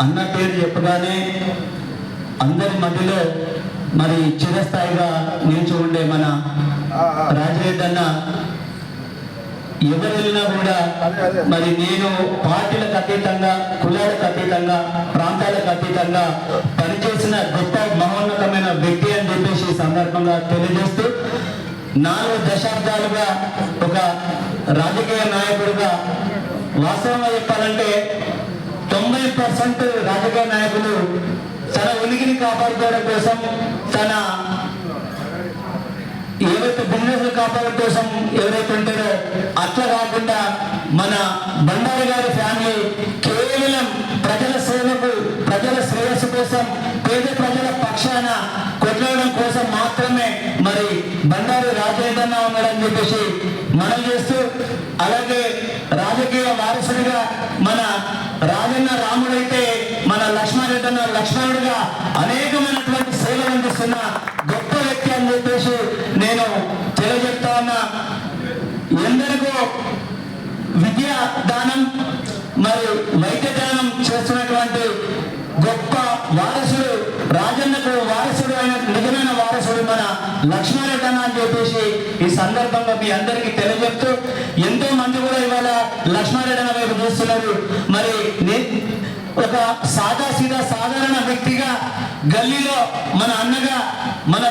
అన్న పేరు చెప్పగానే అందరి మధ్యలో మరి చిరస్థాయిగా నిలిచి ఉండే మన రాజరెడ్డి అన్న ఎవరు వెళ్ళినా కూడా. మరి నేను పార్టీలకు అతీతంగా కులాలకు అతీతంగా ప్రాంతాలకు అతీతంగా పనిచేసిన గొప్ప మహోన్నతమైన వ్యక్తి అని చెప్పేసి ఈ సందర్భంగా తెలియజేస్తూ నాలుగు దశాబ్దాలుగా ఒక రాజకీయ నాయకుడిగా వాస్తవంగా చెప్పాలంటే తొంభై పర్సెంట్ రాజకీయ నాయకులు తన ఉనికిని కాపాడుకోవడం కోసం తన ఏవైతే బిజినెస్ కాపాడడం కోసం ఎవరైతే ఉంటారో అట్లా కాకుండా మన బండారి గారి ఫ్యామిలీ కేవలం ప్రజల సేవకు ప్రజల శ్రేయస్సు కోసం పేద ప్రజల పక్షాన కొట్లాడడం కోసం మాత్రమే మరి బండారి రాజేంద్రన్న ఉన్నాడని చెప్పేసి మనం చేస్తూ అలాగే రాజకీయ రాక్షసుడిగా మన రాజన్న రాముడైతే మన లక్ష్మణరెడ్డి అన్న లక్ష్మణుడిగా అనేకమైనటువంటి సేవలు అందిస్తున్న గొప్ప వ్యక్తి అని చెప్పేసి నేను తెలియజెప్తా ఉన్నా. ఎందరికో విద్యా దానం మరియు వైద్య దానం చేస్తున్నటువంటి గొప్ప వారసుడు రాజన్నకు వారసుడు అయిన నిజమైన వారసుడు మన లక్ష్మారెడ్డి అన్న అని చెప్పేసి ఈ సందర్భంగా మీ అందరికీ తెలియజెప్తూ ఎంతో మంది కూడా ఇవాళ లక్ష్మారెడ్డి అన్న వైపు చూస్తున్నారు. మరి ఒక సాదా సీదా సాధారణ వ్యక్తిగా గల్లీలో మన అన్నగా మన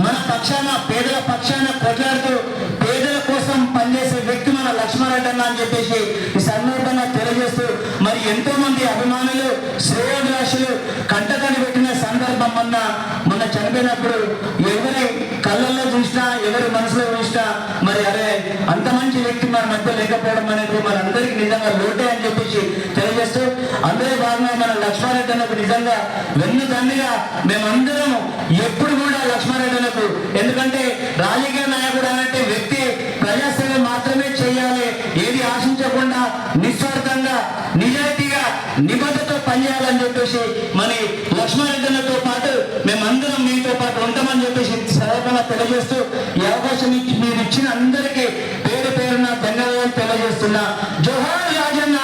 మన పక్షాన పేదల పక్షాన కొట్లాడుతూ పేదల కోసం పనిచేసే వ్యక్తి మన లక్ష్మారెడ్డి అన్న అని చెప్పేసి ఈ సందర్భంగా తెలియజేస్తూ మరి ఎంతో మంది అభిమానులు శ్రేయోభిలాషులు కంటకని పెట్టిన సందర్భం మొన్న మొన్న చనిపోయినప్పుడు ఎవరి కళ్ళల్లో చూసినా ఎవరి మనసులో చూసినా మరి అరే అంత మంచి వ్యక్తి మన మధ్య లేకపోవడం అనేది మన అందరికీ నిజంగా లోటే అని చెప్పేసి తెలియజేస్తూ అందరి భాగంగా మన లక్ష్మారెడ్డి అన్నకు నిజంగా వెన్ను తండ్రిగా మేమందరం ఎప్పుడు కూడా లక్ష్మారెడ్డి అన్నకు ఎందుకంటే రాజకీయ నాయకుడు అనంటే నిస్వార్థంగా నిజాయితీగా నిబద్ధతో పనిచేయాలని చెప్పేసి మరి లక్ష్మణరెడ్డిలతో పాటు మేమందరం మీతో పాటు ఉంటామని చెప్పేసి సదర్భంగా తెలియజేస్తూ ఈ అవకాశం మీరు ఇచ్చిన అందరికీ పేరు పేరున ధన్యవాదాలు తెలియజేస్తున్నా. జోహార్ రాజన్న!